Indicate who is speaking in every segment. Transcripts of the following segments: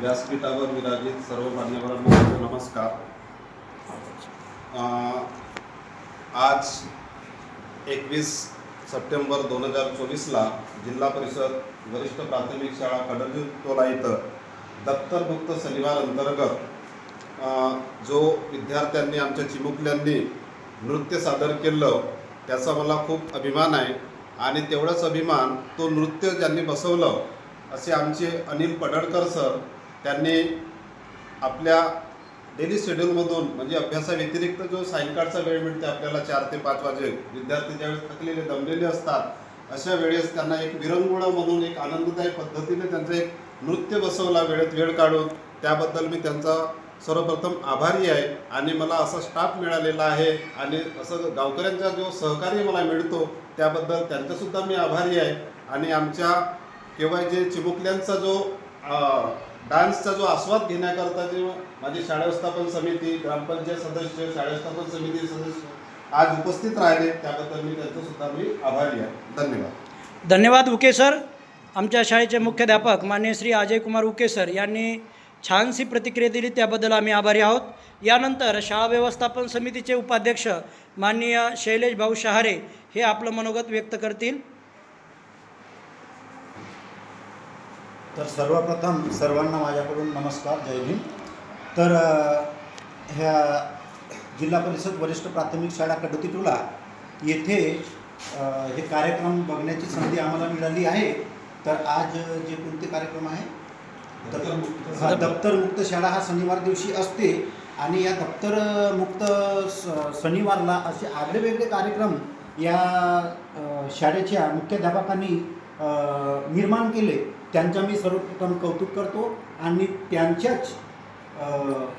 Speaker 1: व्यासपीठावर विराजित सर्व मान्यवरांना नमस्कार. आज एकवीस सप्टेंबर दोन हजार चोवीसला जिल्हा परिषद वरिष्ठ प्राथमिक शाळा कडजतोला इथं दप्तरमुक्त शनिवार अंतर्गत जो विद्यार्थ्यांनी आमच्या चिमुकल्यांनी नृत्य सादर केलं त्याचा मला खूप अभिमान आहे. आणि तेवढाच अभिमान तो नृत्य ज्यांनी बसवलं असे आमचे अनिल पडळकर सर त्यांनी आपल्या डेली शेड्यूलमधून म्हणजे अभ्यासाव्यतिरिक्त जो सायंकाळचा वेळ मिळते आपल्याला चार ते पाच वाजे विद्यार्थी ज्यावेळेस थकलेले दमलेले असतात अशा वेळेस त्यांना एक विरंगुळा म्हणून एक आनंददायी पद्धतीने त्यांचं एक नृत्य बसवला वेळेत वेळ काढून त्याबद्दल मी त्यांचा सर्वप्रथम आभारी आहे. आणि मला असा स्टाफ मिळालेला आहे आणि असं गावकऱ्यांचा जो सहकार्य मला मिळतो त्याबद्दल त्यांचासुद्धा मी आभारी आहे. आणि आमच्या केव्हा जे चिमुकल्यांचा जो डान्सचा जो आस्वाद घेण्याकरता जे माझी शाळा व्यवस्थापन समिती ग्रामपंचायत सदस्य शाळा व्यवस्थापन समिती सदस्य आज उपस्थित राहिले त्याबद्दल मी त्यांचंसुद्धा मी आभारी आहे. धन्यवाद.
Speaker 2: धन्यवाद उके सर. आमच्या शाळेचे मुख्याध्यापक मान्य श्री अजयकुमार उके सर यांनी छानशी प्रतिक्रिया दिली त्याबद्दल आम्ही आभारी आहोत. यानंतर शाळा व्यवस्थापन समितीचे उपाध्यक्ष माननीय शैलेश भाऊ शहारे हे आपलं मनोगत व्यक्त करतील.
Speaker 3: तर सर्वप्रथम सर्वांना माझ्याकडून नमस्कार जय भीम. तर ह्या जिल्हा परिषद वरिष्ठ प्राथमिक शाळा कडोतीटोला येथे अ, हे कार्यक्रम बघण्याची संधी आम्हाला मिळाली आहे. तर आज जे कोणते कार्यक्रम आहे? हा, दप्तरमुक्त शाळा हा शनिवार दिवशी असते आणि या दप्तरमुक्त स- शनिवारला असे आगळेवेगळे कार्यक्रम या शाळेच्या मुख्याध्यापकांनी निर्माण केले. त्यांचा मी सर्वप्रथम कौतुक करतो आणि त्यांच्याच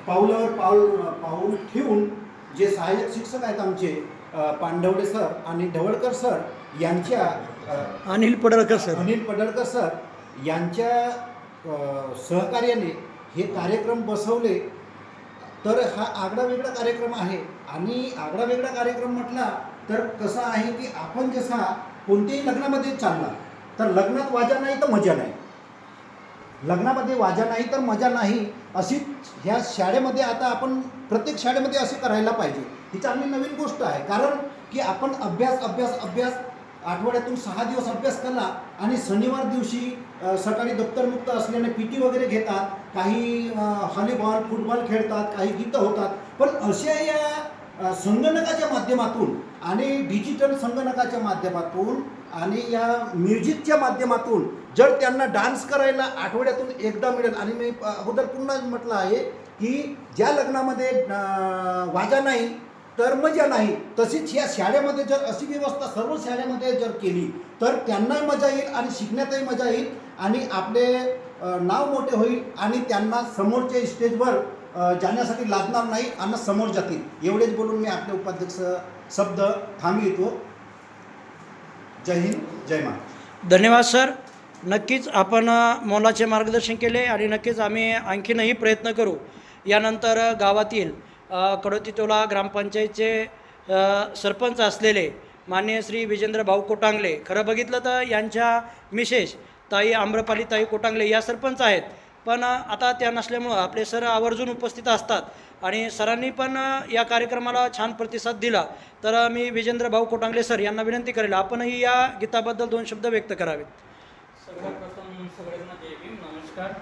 Speaker 3: पावलावर पाऊल पाऊल ठेवून जे सहाय्यक शिक्षक आहेत आमचे पांडवडे सर आणि ढवळकर सर यांच्या
Speaker 2: अनिल पडळकर सर.
Speaker 3: अनिल पडळकर सर यांच्या सहकार्याने हे कार्यक्रम बसवले. तर हा आगळा वेगळा कार्यक्रम आहे आणि आगळा वेगळा कार्यक्रम म्हटला तर कसा आहे की आपण जसा कोणत्याही लग्नामध्ये चालला तर लग्नात वाजा नाही तर मजा नाही. लग्नामध्ये वाजा नाही तर मजा नाही अशी ह्या शाळेमध्ये आता आपण प्रत्येक शाळेमध्ये असे करायला पाहिजे. ही चांगली नवीन गोष्ट आहे. कारण की आपण अभ्यास अभ्यास अभ्यास आठवड्यातून सहा दिवस अभ्यास केला आणि शनिवार दिवशी सकाळी दप्तरमुक्त असल्याने पी टी वगैरे घेतात. काही हॉलीबॉल फुटबॉल खेळतात काही गीतं होतात. पण अशा या संगणकाच्या माध्यमातून आणि डिजिटल संगणकाच्या माध्यमातून आणि या म्युझिकच्या माध्यमातून जर त्यांना डान्स करायला आठवड्यातून एकदा मिळेल. आणि मी अगोदर पुन्हा म्हटलं आहे की ज्या लग्नामध्ये वाजा नाही तर मजा नाही तशीच या शाळेमध्ये जर अशी व्यवस्था सर्व शाळेमध्ये जर केली तर त्यांनाही मजा येईल आणि शिकण्यातही मजा येईल आणि आपले नाव मोठे होईल आणि त्यांना समोरच्या स्टेजवर जाण्यासाठी लागणार नाही आणि समोर जातील. एवढेच बोलून मी आपले उपाध्यक्ष शब्द थांबवितो जय हिंद जय महाराष्ट्र
Speaker 2: धन्यवाद सर. नक्कीच आपण मोलाचे मार्गदर्शन केले आणि नक्कीच आम्ही आणखीनही प्रयत्न करू. यानंतर गावातील अ, ग्रामपंचायतचे सरपंच असलेले मान्य श्री विजेंद्र भाऊ कोटांगले. खरं बघितलं तर यांच्या मिसेस ताई आम्रपाली ताई कोटांगले या सरपंच आहेत. पण आता त्या नसल्यामुळं आपले सर आवर्जून उपस्थित असतात. आणि सरांनी पण या कार्यक्रमाला छान प्रतिसाद दिला. तर मी विजेंद्र भाऊ कोटांगले सर यांना विनंती करेल आपणही या गीताबद्दल दोन शब्द व्यक्त करावेत.
Speaker 4: सर्वप्रथम सगळ्यांना जय भीम नमस्कार.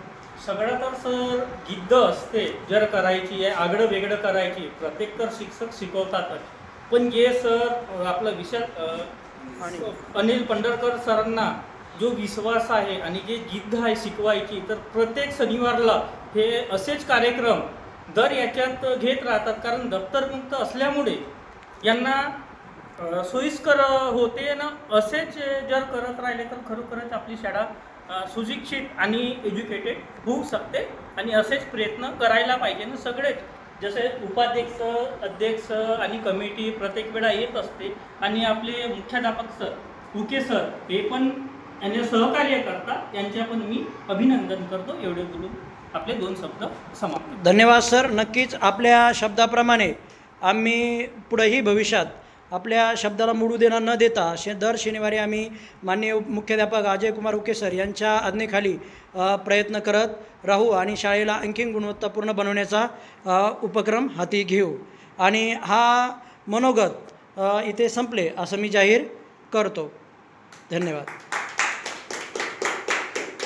Speaker 4: सगळं तर सर गिद्द असते जर करायची आहे आगळं वेगळं करायची प्रत्येक तर शिक्षक शिकवतातच. पण जे सर आपला विषय अनिल पंढरकर सरांना जो विश्वास आहे आणि जे जिद्द आहे शिकवायची तर प्रत्येक शनिवारला हे असेच कार्यक्रम दर याच्यात घेत राहतात. कारण दप्तरमुक्त असल्यामुळे यांना सोयीस्कर होते ना असेच जर करत राहिले तर खरोखरच आपली शाळा सुशिक्षित आणि एज्युकेटेड होऊ शकते. आणि असेच प्रयत्न करायला पाहिजे ना सगळेच. जसे उपाध्यक्ष अध्यक्ष आणि कमिटी प्रत्येक वेळा येत असते. आणि आपले मुख्याध्यापक सर उके सर हे पण आणि सहकार्य करतात यांचे पण मी अभिनंदन करतो. एवढे बोलून आपले दोन शब्द समाप्त
Speaker 2: धन्यवाद सर. नक्कीच आपल्या शब्दाप्रमाणे आम्ही पुढेही भविष्यात आपल्या शब्दाला मोडू देणार न देता शे दर शनिवारी आम्ही माननीय मुख्याध्यापक अजय कुमार उके सर यांच्या आज्ञेखाली प्रयत्न करत राहू आणि शाळेला आणखीन गुणवत्तापूर्ण बनवण्याचा उपक्रम हाती घेऊ. आणि हा मनोगत इथे संपले असं मी जाहीर करतो. धन्यवाद.